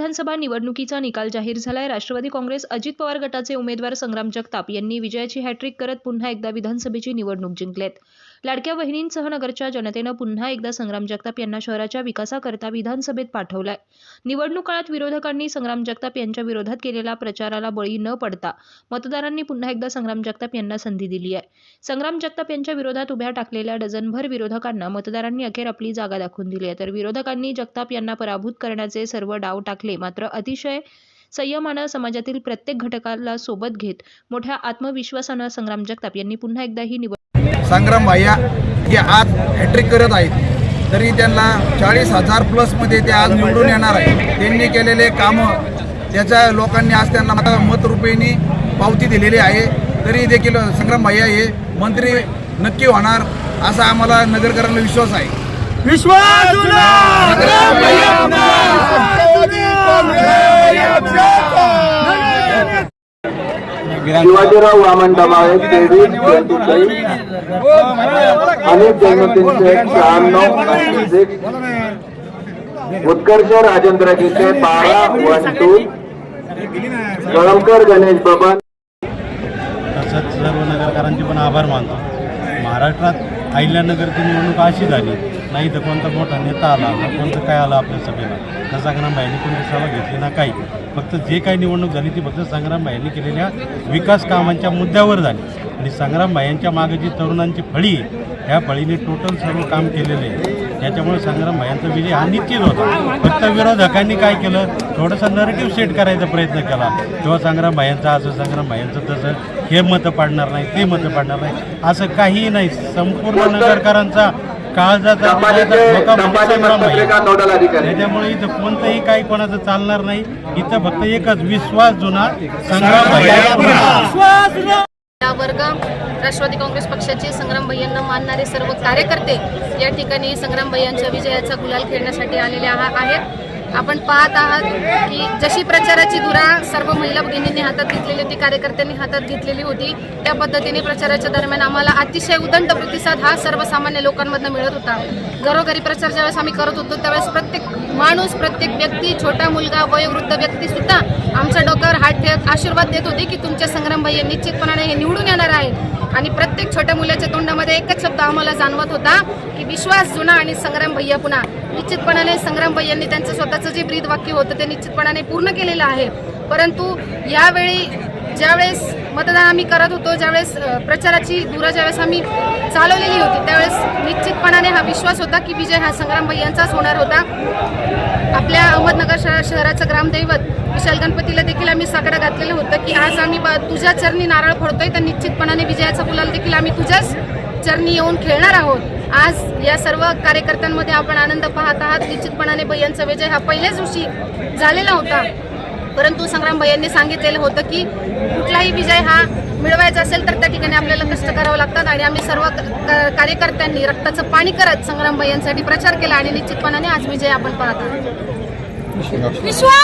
विधानसभा निवडणुकीचा निकाल जाहीर झालाय. राष्ट्रवादी काँग्रेस अजित पवार गटाचे उमेदवार संग्राम जगताप यांनी विजयाची हॅट्रिक करत पुन्हा एकदा विधानसभेची निवडणूक जिंकलेत. लाडक्या बहिणींसह नगरच्या जनतेनं पुन्हा एकदा संग्राम जगताप यांना शहराच्या विकासाकरता विधानसभेत पाठवलाय. निवडणूक काळात विरोधकांनी संग्राम जगताप यांच्या विरोधात केलेल्या प्रचाराला बळी न पडता मतदारांनी पुन्हा एकदा संग्राम जगताप यांना संधी दिली आहे. संग्राम जगताप यांच्या विरोधात उभ्या टाकलेल्या डझनभर विरोधकांना मतदारांनी अखेर आपली जागा दाखवून दिली आहे. तर विरोधकांनी जगताप यांना पराभूत करण्याचे सर्व डाव टाकले मात्र अतिशय संयमानं समाजातील प्रत्येक घटकाला सोबत घेत मोठ्या आत्मविश्वासानं संग्राम जगताप यांनी पुन्हा एकदा ही निवड संग्राम भैया हे आज हॅट्रिक करत आहेत. तरी त्यांना चाळीस हजार प्लसमध्ये ते आज निवडून येणार आहे त्यांनी केलेले कामं त्याच्या लोकांनी आज त्यांना मत मतरुपीने पावती दिलेली आहे. तरी देखील संग्राम भैया हे मंत्री नक्की होणार असा आम्हाला नगरकरांना विश्वास आहे. विश्वास शिवाजीराव वामन डबाळे तेवीस त्र्याऐंशी अनेक जन्मदिनचे शहाण्णव सिक्स उत्कर्ष राजेंद्र गीते बारा वन टू. कळमकर गणेश बबन. तसंच सर्व नगरकरांचे पण आभार मानतो. महाराष्ट्रात अहिल्यानगरची निवडणूक अशी झाली नाही तर कोणता मोठा नेता आला ना कोणतं काय आलं आपल्या सभेला? ना संग्रामभाईंनी कोणती सभा घेतली ना काही? फक्त जे काही निवडणूक झाली ती फक्त संग्रामभाईंनी केलेल्या विकास कामांच्या मुद्द्यावर झाली. आणि संग्रामभाईंच्या मागे जी तरुणांची फळी ह्या फळीने टोटल सर्व काम केलेले आहे. त्याच्यामुळे संग्रामभाईंचा विजय हा निश्चित होता. फक्त विरोधकांनी काय केलं? थोडंसं नरेटिव्ह सेट करायचा प्रयत्न केला. किंवा संग्रामभाईंचा असं संग्रामभाईंचं तसं हे मतं पाडणार नाही ते मतं पाडणार नाही असं काहीही नाही. संपूर्ण नगरकरांचा काळजाचा म्हणजे त्याच्यामुळे इथं कोणतंही काही कोणाचं चालणार नाही. इथं फक्त एकच विश्वास जुना संग्राम या वर्ग राष्ट्रवादी काँग्रेस पक्षाचे संग्राम भैयांना मानणारे सर्व कार्यकर्ते या ठिकाणी संग्राम भैयांच्या विजयाचा गुलाल खेळण्यासाठी आलेले आहा- आहेत. आपण पाहत आहात की जशी प्रचाराची धुरा सर्व महिला भगिनींनी हातात घेतलेली होती कार्यकर्त्यांनी हातात घेतलेली होती त्या पद्धतीने प्रचाराच्या दरम्यान आम्हाला अतिशय उदंड प्रतिसाद हा सर्वसामान्य लोकांमधनं मिळत होता. घरोघरी प्रचार ज्यावेळेस आम्ही करत होतो त्यावेळेस प्रत्येक माणूस प्रत्येक व्यक्ती छोटा मुलगा वयोवृद्ध व्यक्ती सुद्धा आमच्या डोक्यावर हात ठेवत आशीर्वाद देत होते की तुमच्या संग्राम भैया निश्चितपणाने हे निवडून येणार आहेत. आणि प्रत्येक छोट्या मुलाच्या तोंडामध्ये एकच शब्द आम्हाला जाणवत होता की विश्वास जुना आणि संग्राम भैया पुन्हा. निश्चितपणाने संग्राम भैयांनी त्यांचं स्वतःचं जे ब्रीद वाक्य होतं ते निश्चितपणाने पूर्ण केलेलं आहे. परंतु यावेळी ज्यावेळेस मतदान आम्ही करत होतो ज्यावेळेस प्रचाराची धुरा ज्यावेळेस आम्ही चालवलेली होती त्यावेळेस निश्चितपणाने हा विश्वास होता की विजय हा संग्राम भैयांचाच होणार होता. आपल्या अहमदनगर शहरा शहराचं ग्रामदैवत विशाल गणपतीला देखील आम्ही साकडं घातलेलं होतं की आज आम्ही ब- तुझ्या चरणी नारळ फोडतोय तर निश्चितपणाने विजयाचा गुलाल देखील आम्ही तुझ्याच चरणी येऊन खेळणार आहोत. आज या सर्व कार्यकर्त्यांमध्ये आपण आनंद पाहत आहात. निश्चितपणाने भैयांचा विजय हा पहिल्याच दिवशी झालेला होता. परंतु संग्राम भैयांनी सांगितलेलं होतं की कुठलाही विजय हा मिळवायचा असेल तर त्या ठिकाणी आपल्याला कष्ट करावं लागतात आणि आम्ही सर्व कार्यकर्त्यांनी रक्ताचं पाणी करत संग्राम भैयांसाठी प्रचार केला आणि निश्चितपणाने आज विजय आपण पाहत आहोत. विश्वास.